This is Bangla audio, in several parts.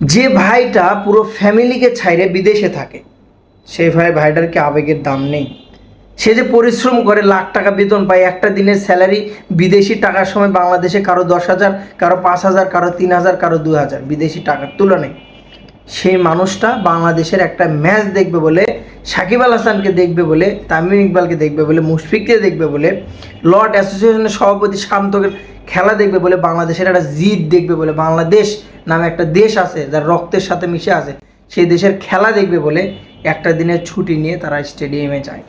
যে ভাইটা পুরো ফ্যামিলিকে ছাইরে বিদেশে থাকে, সেই ভাই ভাইটার কি আবেগের দাম নেই? সে যে পরিশ্রম করে লাখ টাকা বেতন পায়, একটা দিনের স্যালারি, বিদেশি টাকার সময় বাংলাদেশে কারও দশ হাজার, কারও পাঁচ হাজার, কারও তিন হাজার, কারও দু হাজার, বিদেশি টাকার তুলনায়। সেই মানুষটা বাংলাদেশের একটা ম্যাচ দেখবে বলে, সাকিব আল হাসানকে দেখবে বলে, তামিম ইকবালকে দেখবে বলে, মুশফিককে দেখবে বলে, লর্ড অ্যাসোসিয়েশনের সভাপতি শান্তকে খেলা দেখবে বলে, বাংলাদেশের একটা জিদ দেখবে বলে, বাংলাদেশ নামে একটা দেশ আছে যার রক্তের সাথে মিশে আছে, সেই দেশের খেলা দেখবে বলে একটা দিনের ছুটি নিয়ে তারা স্টেডিয়ামে যায়।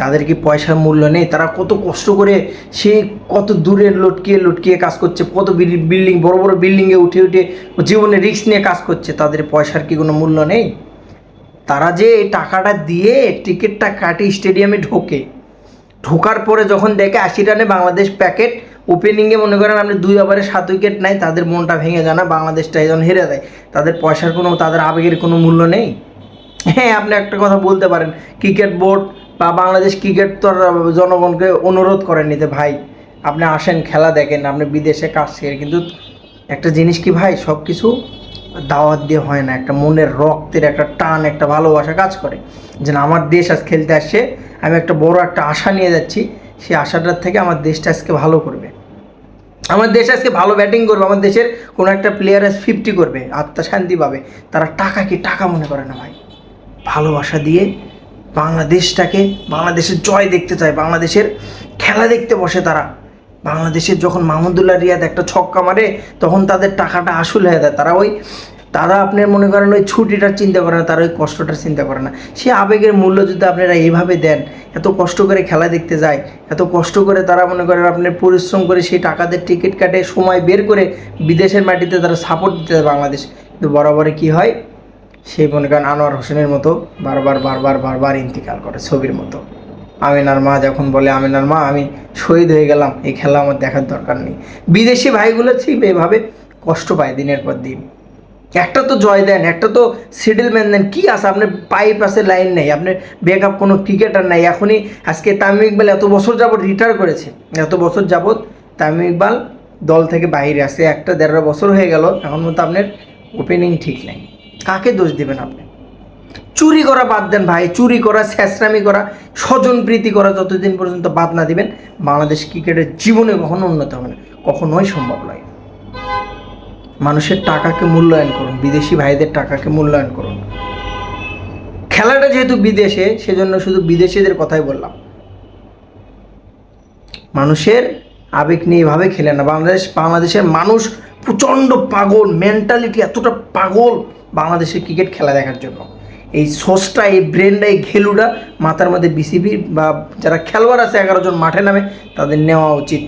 তাদের কি পয়সার মূল্য নেই? তারা কত কষ্ট করে সে কত দূরে লটকিয়ে লটকিয়ে কাজ করছে, কত বিল্ডিং, বড় বড় বিল্ডিংয়ে উঠে উঠে জীবনে রিস্ক নিয়ে কাজ করছে, তাদের পয়সার কি কোনো মূল্য নেই? তারা যে টাকাটা দিয়ে টিকিটটা কাটে স্টেডিয়ামে ঢোকে, ঢোকার পরে যখন দেখে আশি রানে বাংলাদেশ প্যাকেট ওপেনিংয়ে মনে করেন আপনি দুই ওভারে সাত উইকেট নাই, তাদের মনটা ভেঙে যায় না, বাংলাদেশটা যখন হেরে দেয় তাদের পয়সার কোনো, তাদের আবেগের কোনো মূল্য নেই। হ্যাঁ আপনি একটা কথা বলতে পারেন। ক্রিকেট বোর্ড বা বাংলাদেশ ক্রিকেট তো জনগণকে অনুরোধ করেন নিতে, ভাই, আপনি আসেন, খেলা দেখেন, আপনি বিদেশে কাজ শেখেন কিন্তু একটা জিনিস কি ভাই সব কিছু দাওয়াত দিয়ে হয় না। একটা মনের রক্তের একটা টান, একটা ভালোবাসা কাজ করে। যে না, আমার দেশ আজ খেলতে আসছে, আমি একটা বড় একটা আশা নিয়ে যাচ্ছি, সেই আশাটার থেকে আমার দেশটা আজকে ভালো করবে। আমার দেশ আজকে ভালো ব্যাটিং করবে, আমার দেশের কোনো একটা প্লেয়ার আজ ফিফটি করবে, আত্মা শান্তি পাবে। তারা টাকা কি টাকা মনে করে না ভাই? ভালোবাসা দিয়ে বাংলাদেশটাকে, বাংলাদেশের জয় দেখতে চায়, বাংলাদেশের খেলা দেখতে বসে তারা। বাংলাদেশের যখন মাহমুদুল্লাহ রিয়াদ একটা ছক্কা মারে, তখন তাদের টাকাটা আসল হয়ে যায়। তারা ওই তারা আপনার মনে করেন ওই ছুটিটার চিন্তা করে না, তারা ওই কষ্টটার চিন্তা করে না। সে আবেগের মূল্য যদি আপনারা এইভাবে দেন, এত কষ্ট করে খেলা দেখতে যায়, এত কষ্ট করে তারা মনে করেন আপনার পরিশ্রম করে সেই টাকাদের টিকিট কাটে, সময় বের করে বিদেশের মাটিতে তারা সাপোর্ট দিতে বাংলাদেশ। কিন্তু বরাবরে কী হয়? সেই মনে করেন আনোয়ার হোসেনের মতো বারবার বারবার বারবার ইন্তিকাল করে ছবির মতো। আমিনার মা যখন বলে, আমিনার মা, আমি শহীদ হয়ে গেলাম, এই খেলা আমার দেখার দরকার নেই। বিদেশি ভাইগুলো ঠিক এভাবে কষ্ট পায় দিনের পর দিন। একটা তো জয় দেন, একটা তো সেটেলমেন্ট দেন কী আছে? আপনার পাইপ আছে লাইন নেই, আপনার ব্যাকআপ কোনো ক্রিকেটার নাই। এখনই আজকে তামিম ইকবাল এত বছর যাবত রিটায়ার করেছে, এত বছর যাবত তামিম ইকবাল দল থেকে বাইরে আসে একটা দেড় বছর হয়ে গেল, এখন মতো আপনার ওপেনিং ঠিক নেই। কাকে দোষ দেবেন আপনি? চুরি করা বাদ দেন ভাই, চুরি করা স্যাসরামি করা, স্বজন প্রীতি করা যতদিন পর্যন্ত বাদ না দিবেন, বাংলাদেশ ক্রিকেটের জীবনে কখনো উন্নত হবে না, কখনোই সম্ভব নয়। মানুষের টাকাকে মূল্যায়ন করুন, বিদেশি ভাইদের টাকাকে মূল্যায়ন করুন। খেলাটা যেহেতু বিদেশে, সেজন্য শুধু বিদেশিদের কথাই বললাম। মানুষের আবেগ নিয়ে এভাবে খেলে না, বাংলাদেশ, বাংলাদেশের মানুষ প্রচণ্ড পাগল মেন্টালিটি এতটা পাগল। বাংলাদেশের ক্রিকেট খেলা দেখার জন্য। এই সোসটা, এই ব্রেনটা, এই ঘেলুটা মাথার মধ্যে বিসিবি বা যারা খেলোয়াড় আছে এগারো জন মাঠে নামে তাদের নেওয়া উচিত।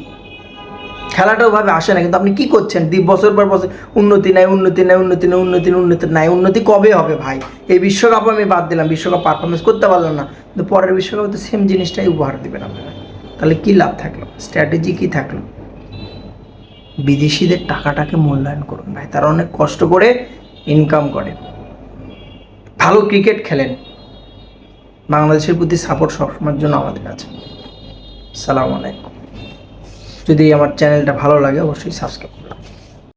খেলাটা ওভাবে আসে না, কিন্তু আপনি কী করছেন? দ্বীপ বছর পর বছর উন্নতি নাই উন্নতি নাই উন্নতি নাই, উন্নতি উন্নতি নাই, উন্নতি কবে হবে ভাই? এই বিশ্বকাপ আমি বাদ দিলাম, বিশ্বকাপ পারফরমেন্স করতে পারলাম না। কিন্তু পরের বিশ্বকাপে তো সেম জিনিসটাই উপহার দেবেন আপনারা। তাহলে কী লাভ থাকল? স্ট্র্যাটেজি কী থাকল? বিদেশিদের টাকাটাকে মূল্যায়ন করুন ভাই। তারা অনেক কষ্ট করে ইনকাম করে। ভালো ক্রিকেট খেলেন। বাংলাদেশের প্রতি সাপোর্ট সবসময়ের জন্য আমাদের কাছে। সালাম আলাইকুম। যদি আমার চ্যানেলটা ভালো লাগে, অবশ্যই সাবস্ক্রাইব করুন